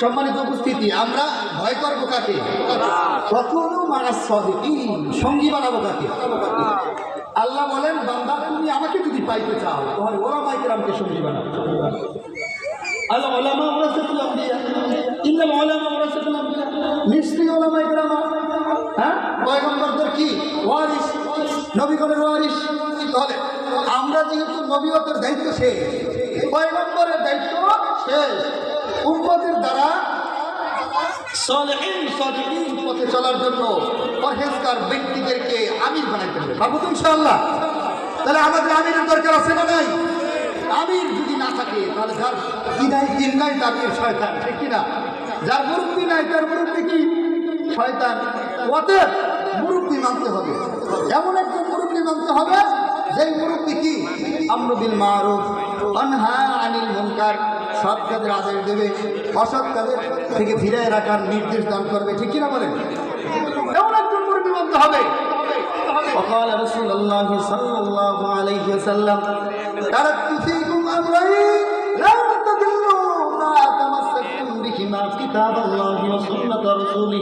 সম্মানিত উপস্থিতি, আমরা ভয় করব কাকে? কখনো মানাস সদিকিন, সঙ্গী বানাবো কাকে? আল্লাহ বলেন, বান্দা, তুমি আমাকে যদি পাইতে চাও, তাহলে ওরা মাইকেরামকে সঙ্গী বানাবো আল্লাহ ওলামা ওরাসাতুল আম্বিয়া, ইন্নাল ওলামা ওরাসাতুল আম্বিয়া। নিশ্চয়ই ওলামা ইকরাম হ্যাঁ? পয়গম্বরদের কি? ওয়ারিস নবীগণের ওয়ারিস তাহলে আমরা যেহেতু নবীয়তের দায়িত্ব শেষ, পয়গম্বরের দায়িত্ব শেষ। উম্মতের দ্বারা সলেহীন সদিকিন পথে চলার জন্য পরহেজগার ব্যক্তিদেরকে আমির বানাইতে হবে। পাবো তো তাহলে আমাদের আমিরের দরকার আছে না নাই? আমির যদি না থাকে, তাহলে যার কি নাই দিন নাই, তার শয়তান, ঠিক কিনা? যার মুরব্বী নাই, তার মুরব্বী কি? শয়তান। অতএব মুরব্বী মানতে হবে এমন একজন মুরব্বী মানতে হবে যেই মুরব্বী কি আমরুবিল মারুফ অনহা আনিল মুনকার সৎ কাজের আদেশ দেবে অসৎ কাজের থেকে ফিরে রাখার নির্দেশ দান করবে ঠিক কিনা বলেন এমন একজন মুরব্বী মানতে হবে وقال رسول الله صلى الله عليه وسلم تركت فيكم امرين لا تضلوا ما تمسكتم بهما كتاب الله وسنه رسوله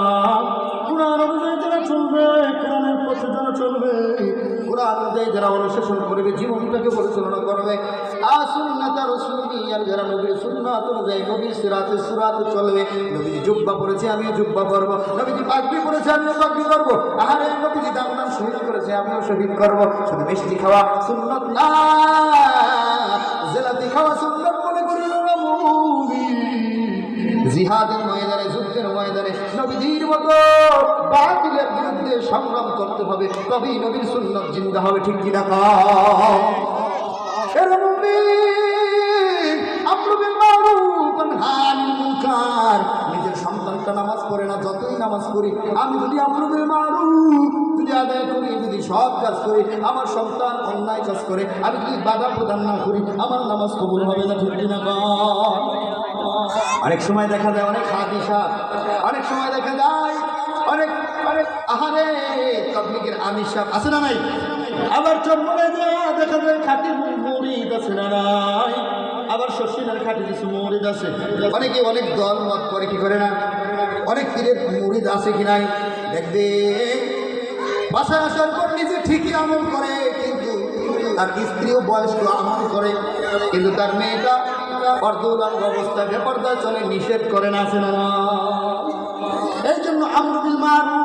চলবে। কোরআন অনুযায়ী যারা অনুশাসন করবে, জীবনটাকে পরিচালনা করবে আর যারা নবীর সুন্নাত অনুযায়ী নবীর সিরাতে চলবে, নবীজি জুব্বা পড়েছে জুব্বা নবীজি পাগড়ি পড়েছে, আমিও পাগড়ি করব আরে নবীজি দাম দাম শহীদ করেছে, আমিও শহীদ করব। শুধু মিষ্টি খাওয়া সুন্নত না, জেলাতি খাওয়া সুন্নত মনে করি জিহাদের ময়দানে, যুদ্ধের ময়দানে নবীজির মতো বাতিলের বিরুদ্ধে সংগ্রাম করতে হবে, তবেই নবীর সুন্নত জিন্দা হবে, ঠিক কিনা। নিজের সন্তানটা নামাজ পড়ে না, যতই নামাজ করি আমি যদি আমরু বিল মারুফ, যদি আদায় করি, যদি সৎ কাজ করি, আমার সন্তান অন্যায় কাজ করে, আমি যদি বাধা প্রদান না করি, আমার নামাজ কবুল হবে না, ঠিক কিনা? অনেক সময় দেখা যায়, অনেক হাদিসা, অনেক সময় দেখা যায় আহারে, তবলিগের আমির সাহেব আছে না নাই? আবার চম্বলে যায়, দেখা যায় খাটি মরিদ আছে না নাই? আবার শশীনার খাটি কিছু মরিদ আছে। অনেকে অনেক দল মত করে, কি করে না? অনেক পীরের মরিদ আছে কি নাই? দেখবে। বাসায় আসার পর নিজে ঠিকই আমল করে, কিন্তু তার স্ত্রীও বয়স্ক, আমল করে। কিন্তু তার মেয়েটা অর্ধউলাঙ্গ অবস্থা বেপর্দায় চলে, নিষেধ করে না, আছে না এই জন্য আমরুল মারুফ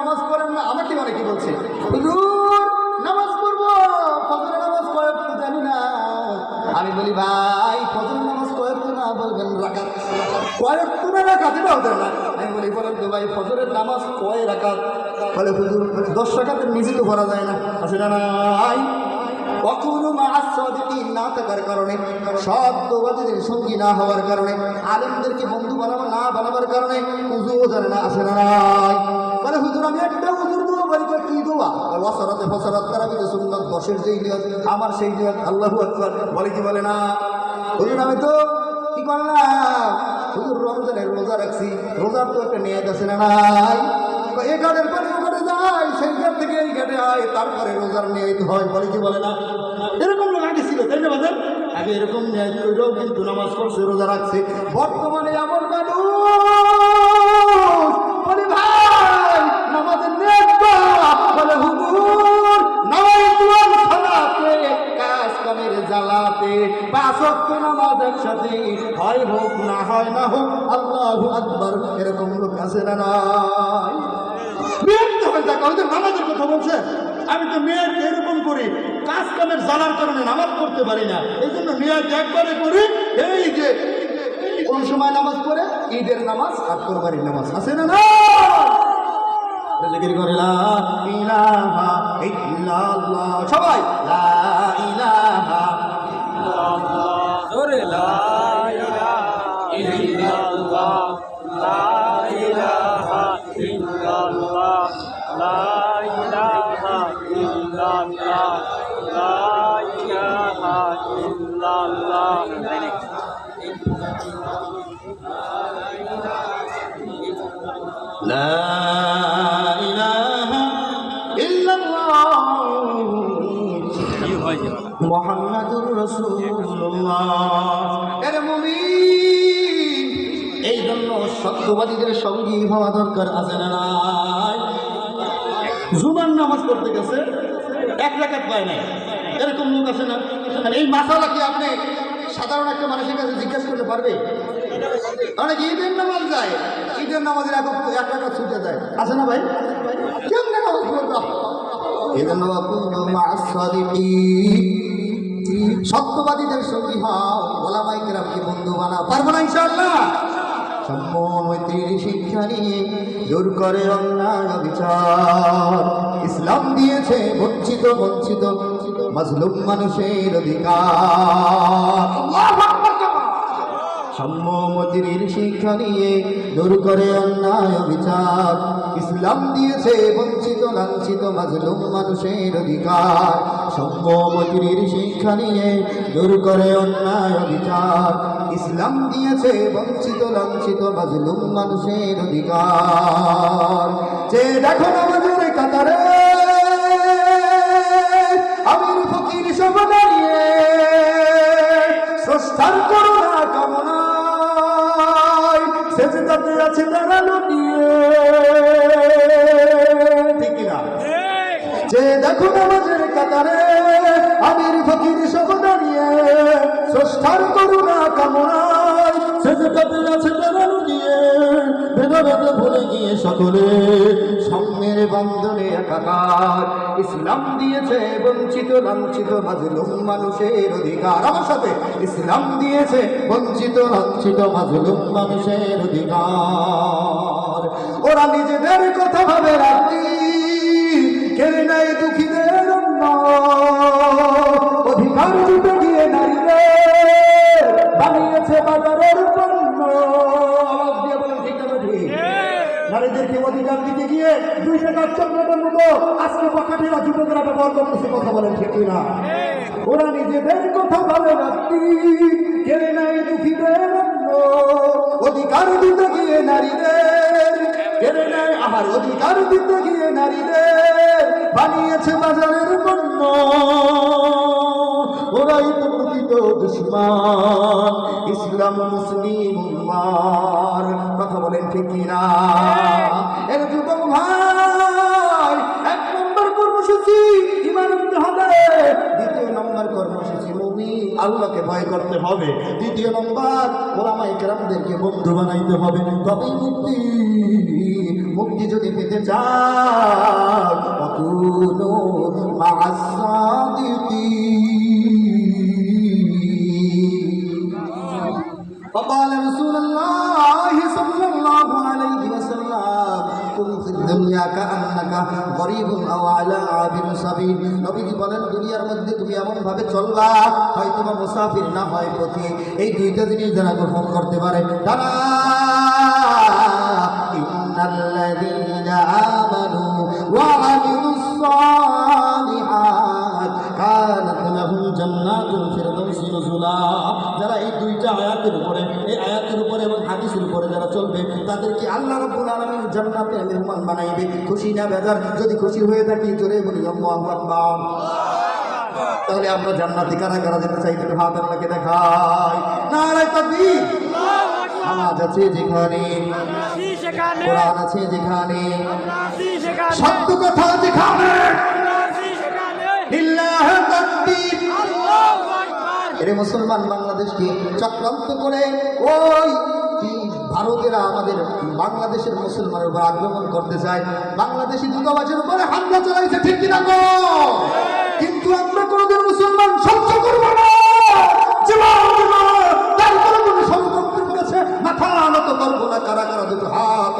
নামাজ পড়েন না, আমাকে অনেকে বলছে? নামাজ পড়ব ফজর নামাজ কয়েক তো জানি না। আমি বলি, ভাই ফজর নামাজ কয়েক তো না বলবেন রাখাত কয়েক তো না রাখাত এটা হতে না। আমি বলি, বলেন তো ভাই, ফজরের নামাজ কয় রাখাত বলে, হুজুর, দশ রাখাতের নিজে তো ভরা যায় না। আছে না কখনো মাস সাদিকিন না থাকার কারণে সত্যবাদীদের সঙ্গী না হওয়ার কারণে, আলেমদেরকে বন্ধু বানাবো না বানাবার কারণে পুজোও জানে না আসে না নাই বলে হুজুর, আমি একটা হুজুর দোয়া বলি কি দোয়া ওয়াসরাতে ফসরাত তারাবিতে সুন্নাত বসের যেই নিয়ত, আমার সেই নিয়ত, আল্লাহু আকবার। বলে কি বলে না? হুজুর, আমি তো কি করলাম? হুজুর, রমজানের রোজা রাখছি, রোজার তো একটা নিয়ত আছে না নাই এই ঘাটের পরে ও ঘাটে যায়, সেই ঘাট থেকে এই ঘাটে আয়, তারপরে রোজার নিয়ত হয়, বলে কি বলে না? এরকম ছিল তাই আগে এরকম ন্যায় করেও কিন্তু নামাজ পড়ছে, রোজা রাখছে। বর্তমানে আমার মানুষ কাজ কামের জ্বালাতে পাঁচক্ত নামাজ একসাথে হয় হোক না হয় না হোক, আল্লাহ আকবর, এরকম লোক আছে না নাই? বিরক্ত হয়ে নামাজের কথা বলছে। আমি তো মেয়েকে এরকম করি, কাজ কামের জ্বালার কারণে নামাজ পড়তে পারি না। এই জন্য মেয়েকে একবারে করি, এই যে কোন সময় নামাজ পড়ে? ঈদের নামাজ আর কোরবানির নামাজ। আছে না না ইল্লাল্লাহ। সবাই, লা ইলাহা জোরে এই জন্য সত্যবাদীদের সঙ্গী হওয়া দরকার আছে না নাই? জুমার নামাজ পড়তে গেছে, এক রাকাত পায় নাই। এরকম লোক আছে না? এই মাসালা কি আপনি সাধারণ একটা মানুষের কাছে জিজ্ঞেস করতে পারবে? অনেক ঈদের নামাজ যায়, ঈদের নামাজের এক এক টাকা ছুটে যায়। আছে না ভাই? কেমন নামাজ পড়বা? ঈদের নামাজ সত্যবাদীদের সঙ্গী হও গোলামাই কেরামকে বন্ধু বানাও? পারব না ইনশাআল্লাহ? সম্য মৈত্রীর শিক্ষা নিয়ে দূর করে অন্যায় বিচার ইসলাম দিয়েছে বঞ্চিত বঞ্চিত, মজলুম মানুষের অধিকার। সম্যমতির শিক্ষা নিয়ে দূর করে অন্যায় বিচার। ইসলাম দিয়েছে বঞ্চিত, লাঞ্ছিত, মাজলুম মানুষের অধিকার। সম্যমতির শিক্ষা নিয়ে দূর করে অন্যায় বিচার। ইসলাম দিয়েছে বঞ্চিত, লাঞ্ছিত, মাজলুম মানুষের অধিকার। যে দেখো নামাজের কাতারে, আমির ফকির সব দাঁড়িয়ে, স্রষ্টার করুণা তারা লুটিয়ে। ঠিক কিনা? যে দেখো নামাজের কাতারে আমির ফকির সব দাঁড়িয়ে, স্রষ্টার করুণা কামনায় সেজদাতে আছে তারা লুটিয়ে। ভেদাভেদে ভুলে গিয়ে সকলে সামনের বন্ধনে একাকার ইসলাম দিয়েছে বঞ্চিত, লাঞ্ছিত, মাজলুম মানুষের অধিকার। আমার সাথে ইসলাম দিয়েছে বঞ্চিত, লাঞ্ছিত, মাজলুম মানুষের অধিকার। ওরা নিজেদের কথা ভাবে রাত্রি দুই টাকা চন্দ্রের মতো আজকে পকাঠিরা যুবকরা ব্যবহার করতেছে, কথা বলেন ঠিক না ওরা নিজেদের কথা ভাবে রাত্রি কেড়ে নাই দুঃখীদের অধিকার দিতে গিয়ে নারীদের। কেড়ে নেয় আমার অধিকার দিতে গিয়ে নারীদের। বানিয়েছে বাজারের পণ্য। দুশ্মন ইসলাম মুসলিম উম্মার। কথা বলেন ঠিক না এর যুবক ভাই এক নম্বর কর্মসূচি ইমান হবে দ্বিতীয় নম্বর কর্মসূচি মুমি আল্লাহকে ভয় করতে হবে। তৃতীয় নম্বর ওলামাই কেরামদেরকে বন্ধু বানাইতে হবে। তবেই মুক্তি মুক্তি যদি পেতে চাও মাসাদিকি فقال رسول الله صلى الله عليه وسلم كن في الدنيا كأنك غريب أو على عابر سبيل নবীজি বলেন দুনিয়ার মধ্যে তুমি এমন ভাবে চলবা হয়তো বা মুসাফির না হয় পথে এই দুইটা জিনিস যারা গ্রহণ করতে পারে তারা চলবে তাদেরকে আল্লাহ রাব্বুল আলামিন জান্নাতে মেহমান বানাইবে খুশি না বেজার? যদি খুশি হয়ে থাকি, জোরে বলি আকবার। তাহলে আমরা জান্নাতি কারা কারা যেতে চাই, একটু হাত আল্লাহকে দেখাই। নারায় তাকবীর। আছে যেখানে, কোরআন আছে যেখানে, সত্য কথা যেখানে। এরে মুসলমান বাংলাদেশকে চক্রান্ত করে, ওই ভারতেরা আমাদের বাংলাদেশের মুসলমানের উপর আক্রমণ করতে চায়। বাংলাদেশি দূতাবাসের উপরে হামলা চালাইছে, ঠিক কিনা কিন্তু আমরা কোনোদিন মুসলমান সহ্য করব না। কোনো মাথা না। কারা কারা দুটো হাত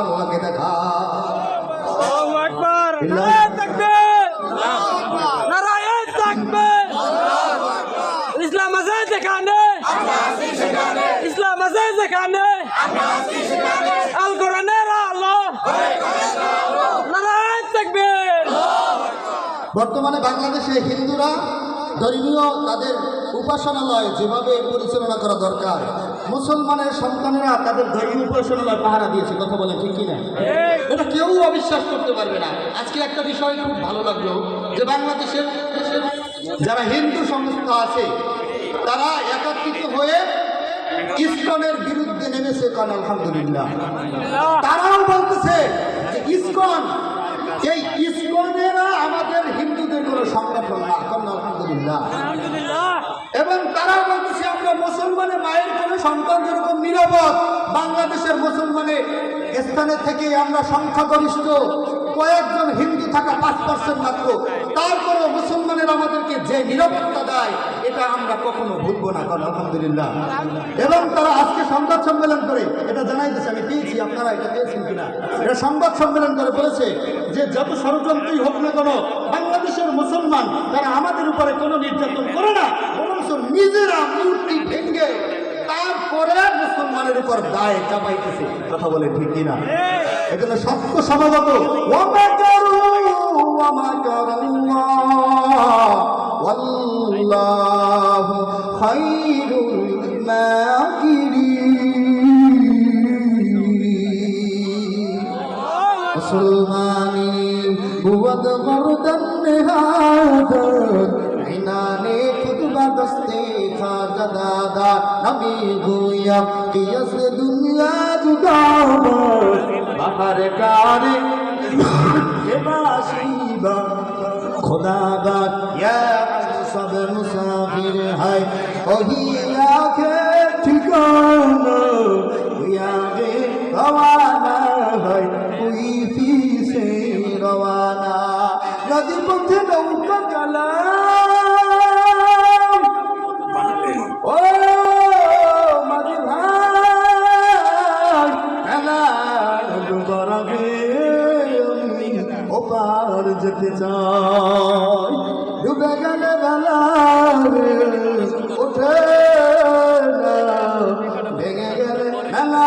যেখানে আল কোরআনের আলো। নারায়ে তাকবীর বর্তমানে বাংলাদেশে হিন্দুরা ধর্মীয় তাদের উপাসনালয় যেভাবে পরিচালনা করা দরকার মুসলমানের সন্তানেরা তাদের ধর্মীয় উপাসনালয় পাহারা দিয়েছে কথা বলে ঠিক কিনা? এটা কেউ অবিশ্বাস করতে পারবে না। আজকে একটা বিষয় খুব ভালো লাগল যে বাংলাদেশের যারা হিন্দু সংস্থা আছে তারা একত্রিত হয়ে ইসকনের বিরুদ্ধে নেমেছে কারণ আলহামদুলিল্লাহ। তারাও বলতেছে যে ইসকন এই ইসকনেরা আমাদের হিন্দুদের কোনো সংগঠন না কারণ আলহামদুলিল্লাহ। এবং তারাও বলতেছে আমরা মুসলমানে মায়ের কোনো সন্তান যেরকম নিরাপদ বাংলাদেশের মুসলমানে স্থানে থেকে আমরা সংখ্যাগরিষ্ঠ কয়েকজন হিন্দু থাকা পাঁচ পার্সেন্ট মাত্র। মুসলমানের আমাদেরকে যে নিরাপত্তা দেয়, এটা আমরা কখনো ভুলবো না, কারণ আলহামদুলিল্লাহ। এবং তারা আজকে সংবাদ সম্মেলন করে, এটা জানাইতেছে আমি পেয়েছি, আপনারা এটা পেয়েছেন কিনা? এটা সংবাদ সম্মেলন করে বলেছে যে যত ষড়যন্ত্রই হোক না কেন, বাংলাদেশের মুসলমান, তারা আমাদের উপরে কোনো নির্যাতন করে না, বরঞ্চ নিজেরা মূর্তি ভেঙ্গে তারপরে মুসলমানের উপর দায় চাপাইতেছে। কথা বলে ঠিক কিনা? এজন্য সত্য সমাগত ওমা করু ওমা করুল্লাহ ওয়াল্লাহু খায়রুল মাকিরিন মুসলমানি বুয়দ গরদন নেহাদত ইনানে খুতবা দস্তে খাজা দাদা নবী গুয়া কিয়স দুনিয়া জুদাবত বাহার কারে বাসিবা খোদা বাদ ইয়া সব মুসাফির হায়। ওহি আখে ঠিকানা ওই আগে রওয়ানা হয় ওই ফিসে রওয়ানা। নদী পথে নৌকা গেলাম যেতে চাই। ডুবে গেলে বেলা ওঠে ভেঙে গেলে মেলা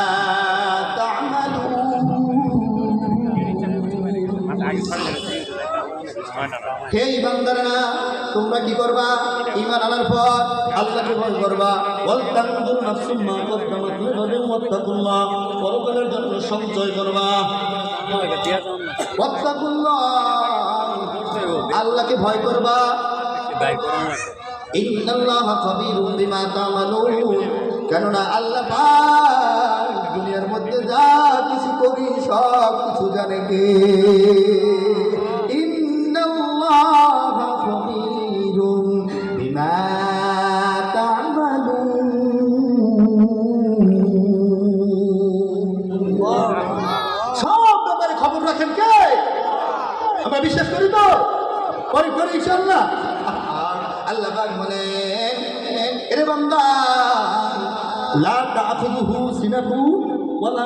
হে ইমানদারেরা, তোমরা কি করবা? ইমান আনার পর আল্লাহকে ভয় করবা। ওয়াল তানজুর নাফসুম মা ওয়াত্তাকুল্লাহ। পরকালের জন্য সঞ্চয় করবা। ওয়াত্তাকুল্লাহ। আল্লাহকে ভয় করবা। ইন্নাল্লাহ খাবীরুম বিমা তা'মালুন। কেননা আল্লাহ পাক দুনিয়ার মধ্যে যা কিছু করি সব কিছু জানে কে ইন্নাল্লাহ খাবীরুম বিমা তা'মালুন সব ব্যাপারে খবর রাখেন কে? আমরা বিশ্বাস করি তো? করি করি ইনশাল্লাহ আল্লাহ পাক বলেন, এরে বান্দা, লা তাখুযুহু সিনাতু ওয়ালা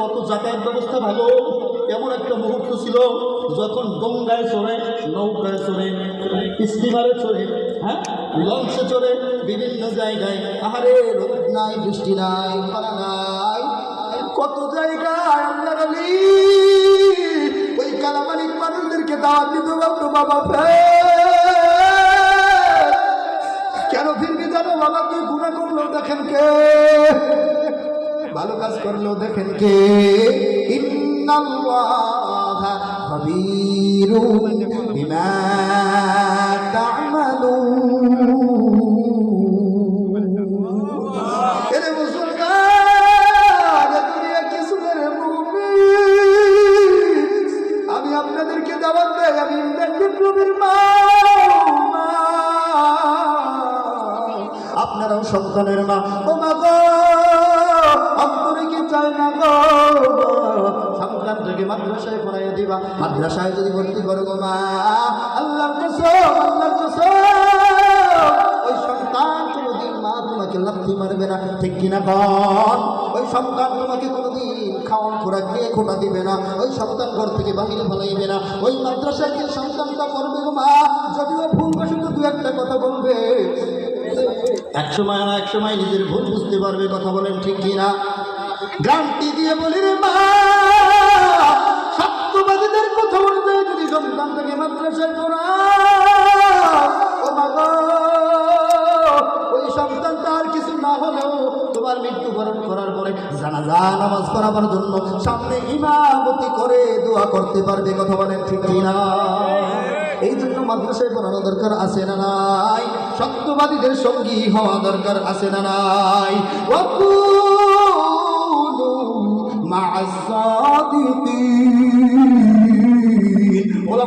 কত যাতায়াত ব্যবস্থা ভালো? এমন একটা মুহূর্ত ছিল যখন ডোঙ্গায় চড়ে, নৌকায় চড়ে, স্টিমারে চড়ে হ্যাঁ? লঞ্চে চড়ে বিভিন্ন জায়গায়। আহারে, রোদ নাই, বৃষ্টি নাই, খরা নাই। কত জায়গায় আলী ওই কালামালিক মানুষদেরকে দাওয়াত দিত বাবু বাবা কেন ফিরবি জানো? বাবা, তুই গুণা করল দেখেন কে? ভালো কাজ করল দেখেন কে? আমি আপনাদেরকে দাওয়াত দেই, আমি মা মা। আপনারাও সন্তানের মা। সন্তানটাকে মাদ্রাসায় পড়াইয়া দিবা, মাদ্রাসায় যদি ভর্তি করো গো মা, আল্লাহর কসম আল্লাহর কসম। ওই সন্তান মা মারবে না, ঠিক ওই সন্তান খোটা দিবে না, ওই সন্তান ঘর থেকে না। ওই মাদ্রাসায় সন্তানটা পড়বে গো মা, যদিও ভুল দু একটা কথা বলবে। এক সময় না এক সময় নিজের ভুল বুঝতে পারবে, কথা বলেন ঠিক কিনা? গ্রান্টি দিয়ে বলি রে মা সন্তানটাকে মাদ্রাসায় পড়া। মা ওই সন্তান তার কিছু না হলেও তোমার মৃত্যুবরণ করার পরে জানাজা, নামাজ পড়াবার জন্য সামনে ইমামতি করে দোয়া করতে পারবে, কথা বলেন ঠিক কিনা? এই জন্য মাদ্রাসায় পড়ানো দরকার আছে না নাই? সত্যবাদীদের সঙ্গী হওয়া দরকার আছে না নাই? ওয়াকুনু মা'আস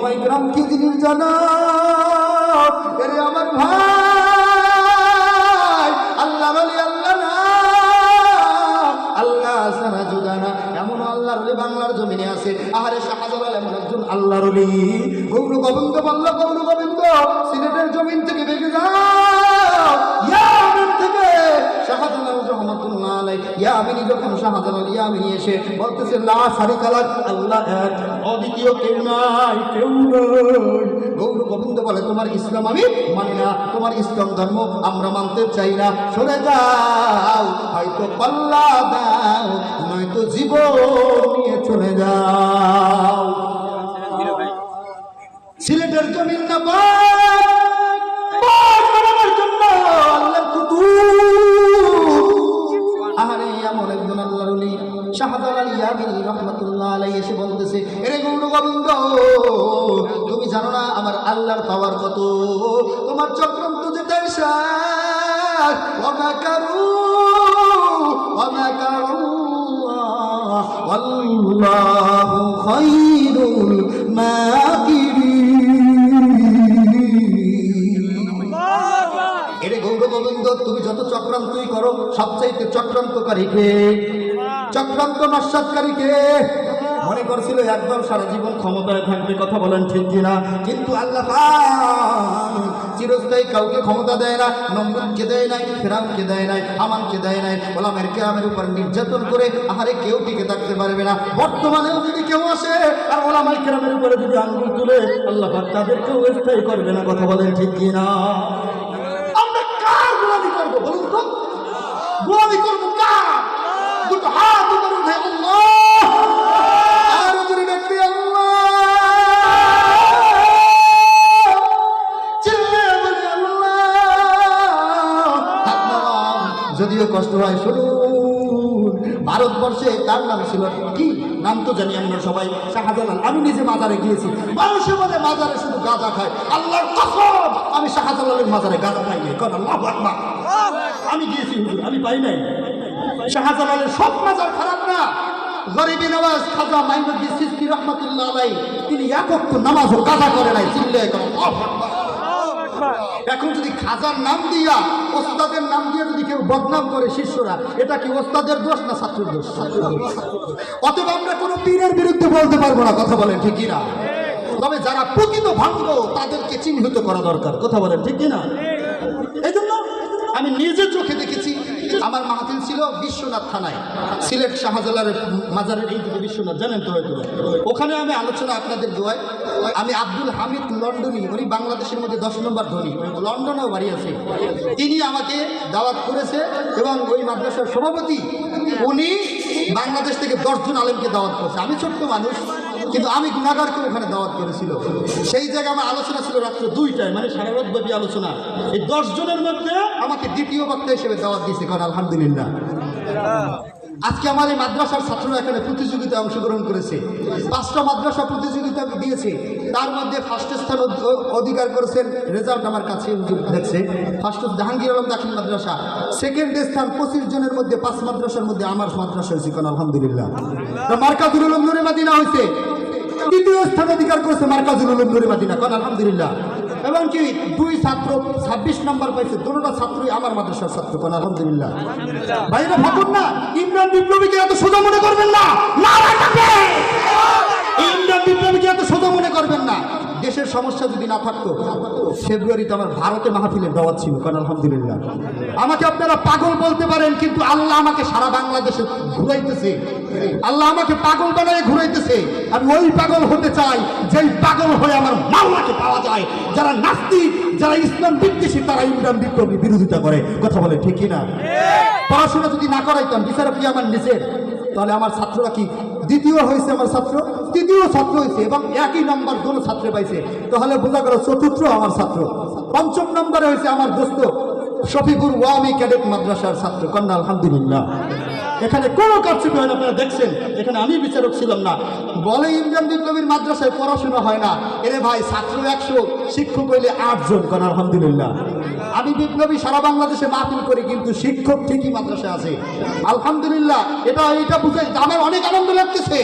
ওলামায়ে কেরাম কি জিনিস জানা আমার ভাই, আল্লাহ বলি, আল্লাহ না, আল্লাহ সারা জুদানা এমন আল্লাহর ওলি বাংলার জমিনে আছে। আহারে শাহজালাল এমন একজন আল্লাহর ওলি গৌর গোবিন্দ বলল, গৌর গোবিন্দ, সিলেটের জমিন থেকে বেগে যাও। ইয়ামিন থেকে। শাহজালাল রহমাতুল্লাহ আলাই ইয়ামিনী যখন শাহজালাল ইয়ামিনী এসে বলতেছে, লা শারিকা লাক আল্লাহ এক অদ্বিতীয় কেউ নাই কেউ নাই। গৌর গোবিন্দ বলে, তোমার ইসলাম আমি মানি না, তোমার ইসলাম ধর্ম আমরা মানতে চাই না। সরে যাও, হয়তো পাল্লা দাও, নয়তো নিয়ে চলে যাও। সিলেটের জমিন না বানাবার জন্য আল্লাহর কুতুব। আহারে একজন এসে বলতেছে এরে গৌর গোবিন্দ তুমি জানো না আমার আল্লাহর পাওয়ার কত? তোমার চক্রান্ত যেতে অমাকারু অমাকারু আল্লাহ খৈরুল মাকিরি এরে গৌর গোবিন্দ তুমি যত চক্রান্তই করো সবচাইতে চক্রান্তকারী কে? চক্রান্ত নস্বাতকারী কে মনে করছিল একদম সারা জীবন ক্ষমতায় থাকবে, কথা বলেন ঠিক কিনা? কিন্তু আল্লাহ চিরস্থায়ী কাউকে ক্ষমতা দেয় না, নমরুদকে দেয় নাই, ফেরাউনকে দেয় নাই, আমানকে দেয় নাই ওলামের কেরামের উপর নির্যাতন করে আহারে কেউ টিকে থাকতে পারবে না। বর্তমানেও যদি কেউ আসে, আর ওলামাই কেরামের উপরে যদি আঙ্গুল তুলে, আল্লাহ তাদেরকেও স্থায়ী করবে না, কথা বলেন ঠিক কিনা? আমরা কার গোলামি করব বলুন তো? গোলামি করব কার? দুটো হাত উপরে উঠে আল্লাহ! আর উপরে ডাকতে আল্লাহ আল্লাহ। যদিও কষ্ট হয়, শুনুন। ভারতবর্ষে তার নাম ছিল? কি নাম তো জানি আমরা সবাই। শাহজালাল। আমি নিজে মাজারে গিয়েছি। মানুষের মধ্যে মাজারে শুধু গাঁজা খায়। আল্লাহর কসম, আমি শাহজালালের মাজারে গাঁজা খাই নাই। কারণ আমি গিয়েছি, হুজুর। আমি পাই নাই। শাহজালালের সব মাজার খারাপ না। গরিবী নওয়াজ খাজা মাইনুদ্দিন সিস্তি রহমতুল্লাহ আলাই, তিনি একক নামাজও গাঁজা করে নাই, চিল্লে এখন যদি খাজার নাম দিয়া, ওস্তাদের নাম দিয়ে যদি কেউ বদনাম করে শিষ্যরা, এটা কি ওস্তাদের দোষ না ছাত্রের দোষ? অতএব আমরা কোনো পীরের বিরুদ্ধে বলতে পারব না, কথা বলেন ঠিক কিনা? তবে যারা প্রকৃত ভাঙ্গ, তাদেরকে চিহ্নিত করা দরকার, কথা বলেন ঠিক কিনা? এই জন্য আমি নিজের চোখে দেখেছি আমার মাহফিল ছিল বিশ্বনাথ থানায়, সিলেট শাহজালালের মাজারের এই দিকে বিশ্বনাথ, জানেন তো হয়তো। ওখানে আমি আলোচনা আপনাদের দোয়ায়। আমি আব্দুল হামিদ লন্ডনী, উনি বাংলাদেশের মধ্যে দশ নম্বর ধনী লন্ডনেও বাড়ি আছে। তিনি আমাকে দাওয়াত করেছে এবং ওই মাদ্রাসার সভাপতি, উনি বাংলাদেশ থেকে দশজন আলেমকে দাওয়াত করছে। আমি ছোট্ট মানুষ কিন্তু আমি গুণাগার করে ওখানে দাওয়াত করেছিল। সেই জায়গায় আমার আলোচনা ছিল রাত্র দুইটায় মানে সারা রাতব্যাপী আলোচনা। এই দশ জনের মধ্যে আমাকে দ্বিতীয় বক্তা হিসেবে দাওয়াত দিয়েছে, কারণ আলহামদুলিল্লাহ। আজকে আমার এই মাদ্রাসার ছাত্ররা এখানে প্রতিযোগিতায় অংশগ্রহণ করেছে। পাঁচটা মাদ্রাসা প্রতিযোগিতা দিয়েছে। তার মধ্যে ফার্স্ট স্থান অধিকার করেছেন রেজাল্ট আমার কাছে দেখছে। ফার্স্ট জাহাঙ্গীর আলম দাখিল মাদ্রাসা। সেকেন্ড স্থান পঁচিশ জনের মধ্যে পাঁচ মাদ্রাসার মধ্যে আমার মাদ্রাসা হয়েছে, কারণ আলহামদুলিল্লাহ। তো মার্কাজুল উলুম নুরে মাদিনা হয়েছে। তৃতীয় স্থান অধিকার করেছে মার্কাজুল উলুম নুরি মাদিনা কথা আলহামদুলিল্লাহ। এবং কি দুই ছাত্র ছাব্বিশ নম্বর পাইছে দুটা ছাত্রই আমার মাদ্রাসার ছাত্র কন আলহামদুলিল্লাহ। ভাইরা ভাবুন না ইমরান বিপ্লবীকে এত সোজা মনে করবেন না! ইমরান বিপ্লবীকে এত সোজা মনে করবেন না। দেশের সমস্যা যদি না থাকতো, ফেব্রুয়ারিতে আমার ভারতে মাহফিলের দাওয়াত ছিল, কারণ আলহামদুলিল্লাহ। আমাকে আপনারা পাগল বলতে পারেন, কিন্তু আল্লাহ আমাকে সারা বাংলাদেশে ঘুরাইতেছে। আল্লাহ আমাকে পাগল বানায় ঘুরাইতেছে। আমি ওই পাগল হতে চাই, যেই পাগল হয়ে আমার মাওলাকে পাওয়া যায়। যারা নাস্তিক, যারা ইসলাম বিদ্বেষী, তারা ইমরান বিপ্লবী বিরোধিতা করে। কথা বলে ঠিকই না পড়াশোনা যদি না করাইতাম, বিচারক কি আমার নিষেধ তাহলে আমার ছাত্ররা কি দ্বিতীয় হয়েছে আমার ছাত্র? তৃতীয় ছাত্র হয়েছে এবং একই নম্বর কোনো ছাত্রে পাইছে। তাহলে বোঝা গেল চতুর্থ আমার ছাত্র। পঞ্চম নম্বরে হয়েছে আমার দোস্ত শফিকুর ওয়ামি ক্যাডেট মাদ্রাসার ছাত্র। কন্যা, আলহামদুলিল্লাহ। এখানে কোনো কারচুপি হয় না, আপনারা দেখছেন। এখানে আমি বিচারক ছিলাম না। বলে ইমরান বিপ্লবীর মাদ্রাসায় পড়াশোনা হয় না। এরে ভাই, ছাত্র একশো, শিক্ষক হইলে আটজন কন আলহামদুলিল্লাহ। আমি বিপ্লবী সারা বাংলাদেশে মাহফিল করি, কিন্তু শিক্ষক ঠিকই মাদ্রাসায় আছে। আলহামদুলিল্লাহ, এটা এটা বুঝে আমার অনেক আনন্দ লাগতেছে।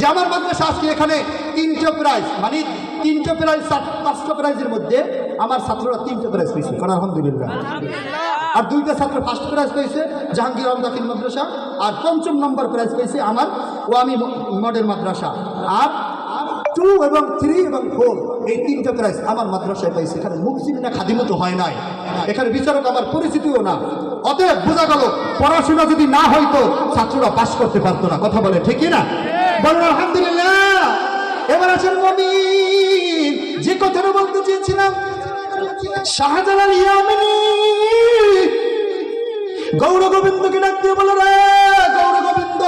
যে আমার মাদ্রাসা আজকে এখানে তিনটে প্রাইজ মানে তিনটে প্রাইজ পাঁচটা প্রাইজের মধ্যে আমার ছাত্ররা তিনটে প্রাইজ পেয়েছে। আলহামদুলিল্লাহ। আর দুইটা ছাত্র ফার্স্ট প্রাইজ পেয়েছে, জাহাঙ্গীর আলম দাখিল মাদ্রাসা, আর পঞ্চম নম্বর প্রাইজ পেয়েছে আমার ওয়ামি মডেল মাদ্রাসা। আর টু এবং থ্রি এবং ফোর এই তিনটা প্রাইজ আমার মাদ্রাসায় পাইছে এখানে মুক্তির না খাদিমতো হয় নাই। এখানে বিচারক আমার পরিচিতিও না। অতএব বোঝা গেল, পড়াশোনা যদি না হইতো, ছাত্ররা পাশ করতে পারতো না। কথা বলে ঠিকই না? বলুন আলহামদুলিল্লাহ। এবার আছেন মমিন। যে কথাটা বলতে চেয়েছিলাম, শাহজালাল ইয়ামিনী। গৌর গোবিন্দকে ডাক দিয়ে বলো রে, গৌর গোবিন্দ,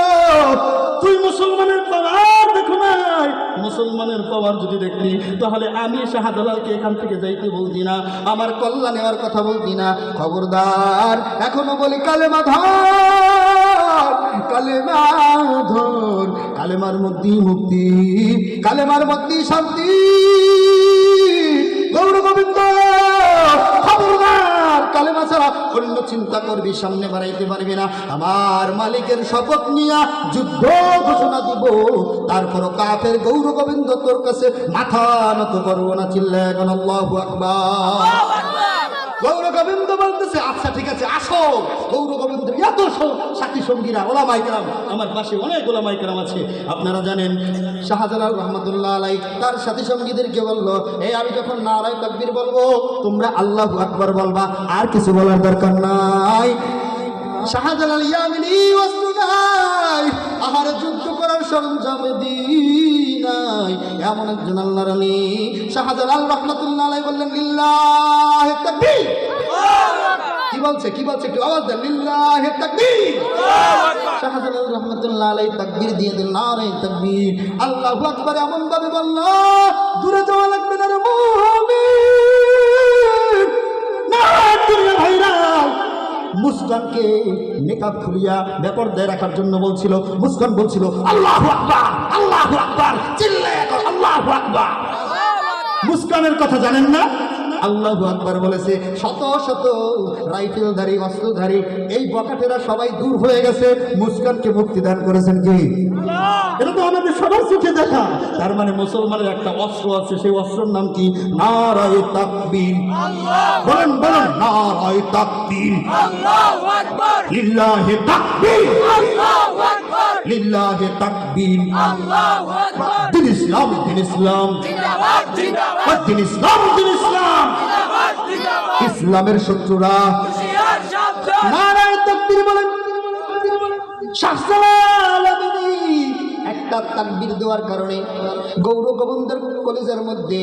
তুই মুসলমানের পাওয়ার দেখো নাই। মুসলমানের পাওয়ার যদি দেখলি, তাহলে আমি শাহজালালকে এখান থেকে যাইতে বলতি না, আমার কল্যাণ নেওয়ার কথা বলতি না। খবরদার, এখনও বলি, কালেমা ধর কালেমা ধর কালেমার মধ্যেই মুক্তি, কালেমার মধ্যেই শান্তি। গৌর গোবিন্দ চিন্তা করবি, সামনে না। আমার মালিকের শপথ নিয়া যুদ্ধ ঘোষণা দিব। তারপর গৌর গোবিন্দ তোর কাছে মাথা নত করব না চিল্লা এখন আল্লাহু আকবার। গৌর গোবিন্দ বলতেছে আচ্ছা ঠিক আছে, আসো। গৌর গোবিন্দ এত সাথী সঙ্গীরা ওলা মাইকেরাম আমার পাশে অনেক ওলা মাইকেরাম আছে। আপনারা জানেন, শাহজালাল রহমতুল্লাহ আলাই তার সাথী সঙ্গীদেরকে বলল এই আমি যখন নারায় তাকবীর বলব, তোমরা আল্লাহ আকবর বলবা, আর কিছু বলার দরকার নাই। শাহজালাল, ইয়ামিনী আহার যুদ্ধ করার সরঞ্জাম দিই। নাই। এমন একজন আল্লাহ রানী শাহজালাল রহমতুল্লাহ আলাই বললেন লিল্লাহ তাকবীর। কি বলছে? কি বলছে? একটু আওয়াজ দেন। লিল্লাহ তাকবীর। শাহজালাল রহমতুল্লাহ আলাই তাকবীর দিয়ে দিল নারে তাকবীর। আল্লাহু আকবার এমন ভাবে বলল দূরে যাওয়া লাগবে না রে মুমিন। না মুস্কানকে মেকআপ খুলিয়া ব্যাপার দেয় রাখার জন্য বলছিল মুস্কান বলছিল আল্লাহ আকবার আল্লাহ আকবার চিল্লায় আল্লাহ আকবার। মুস্কানের কথা জানেন না? আল্লাহ আকবার বলেছে শত শত রাইফেলধারী অস্ত্রধারী এই বকাটেরা সবাই দূর হয়ে গেছে। মুস্কানকে মুক্তি দান করেছেন কি? এটা তো আমাদের সবার চোখে দেখা। তার মানে মুসলমানের একটা অস্ত্র আছে সেই অস্ত্রের নাম কি? নারায় তাকবীর। বলেন বলেন নারায় তাকবীর। লিল্লাহে তাকবীর। লিল্লাহে তাকবীর। দিন ইসলাম দিন ইসলাম। দিন ইসলাম দিন ইসলাম। ইসলামের শত্রুরা হুশিয়ার সাবধান বলেন একটা তাকবীর দেওয়ার কারণে গৌর গোবিন্দের কলেজের মধ্যে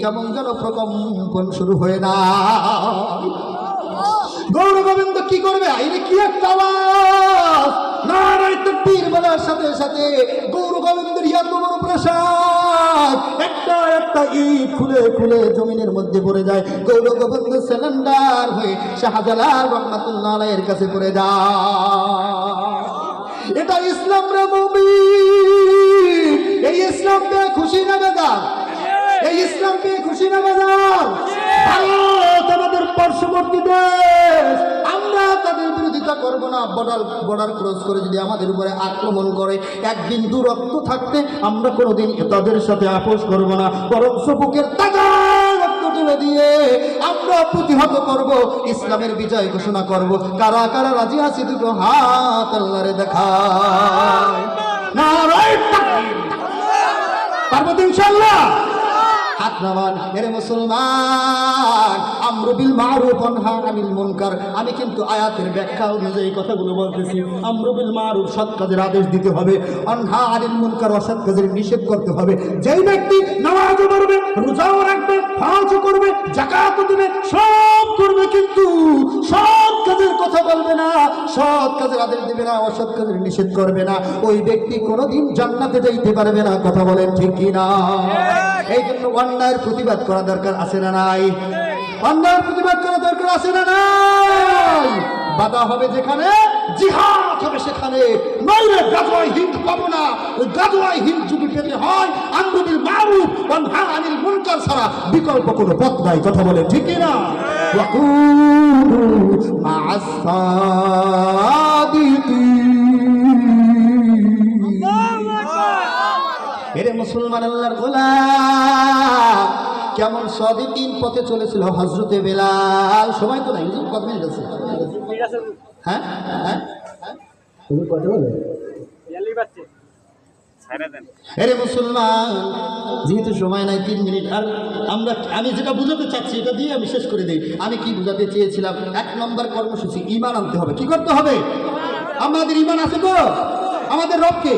কেমন যেন প্রকম্পন শুরু হয়ে না গৌর গোবিন্দ কি করবে? আইরে কি একটা আওয়াজ? নারায় তকবীর বলার সাথে সাথে গৌর গোবিন্দের বড় প্রসাদ। একটা একটা ইট খুলে খুলে জমিনের মধ্যে পড়ে যায়। গৌরগোবিন্দ সিলিন্ডার হয়ে শাহজালাল রহমাতুল্লাহ আলাইয়ের কাছে পড়ে যায়। এটা ইসলাম রে মুমিন। এই ইসলাম পেয়ে খুশি না বেদার এই ইসলাম পেয়ে খুশি না বেদার পার্শ্ববর্তী দেশ। আমরা তাদের বিরোধিতা করব না। বর্ডার বর্ডার ক্রস করে যদি আমাদের উপরে আক্রমণ করে এক বিন্দু রক্ত থাকতে আমরা কোনোদিন তাদের সাথে আপোষ করব না। বরং বুকের তাজা তুলে দিয়ে আমরা ইসলামের বিজয় ঘোষণা করব। কারা কারা রাজি আছে দুটো হাত আল্লাহরে দেখায়? নারায়ণ তাকবীর। পারব ইনশাল্লাহ হাত নামান এর মুসলমান, আমরুবিল মুনকার। আমি কিন্তু আয়াতের ব্যাখ্যা অনুযায়ী কথাগুলো বলতেছি। আমরুবিল মারুফ সৎ কাজের আদেশ দিতে হবে, অনহা আনিল মুনকার অসৎ কাজের নিষেধ করতে হবে। যেই ব্যক্তি রোজাও রাখবে করবে জাকাতও দিবে, সব করবে কিন্তু সৎ কাজের কথা বলবে না, সৎ কাজের আদেশ দিবে না, অসৎ কাজের নিষেধ করবে না। ওই ব্যক্তি কোনোদিন জান্নাতে যাইতে পারবে না, কথা বলেন ঠিক কি না এই জন্য অন্যায়ের প্রতিবাদ করা দরকার আছে না নাই? অন্যায়ের প্রতিবাদ করা দরকার আছে না নাই? বাধা হবে যেখানে, জিহাদ হবে সেখানে। নইলে গাজওয়াই হিন্দ পাবো না। ওই গাজওয়াই হিন্দ যদি পেতে হয় আন্দোলন মারুফ অনহা আনিল মুনকার ছাড়া বিকল্প কোনো পথ নাই। কথা বলে ঠিক না সাদিকিন এরে মুসলমান আল্লাহর গোলাম। কেমন সদিন পথে চলেছিল হজরতে বেলাল। সময় তো নাই কত মিনিট আছে? হ্যাঁ? হ্যাঁ? হ্যাঁ? কত বলে? এরে মুসলমান যেহেতু সময় নাই তিন মিনিট আর আমরা আমি যেটা বুঝাতে চাচ্ছি এটা দিয়ে আমি শেষ করে দিই। আমি কি বুঝাতে চেয়েছিলাম? এক নম্বর কর্মসূচি ইমান আনতে হবে। কি করতে হবে? আমাদের ইমান আছে তো? আমাদের রবকে?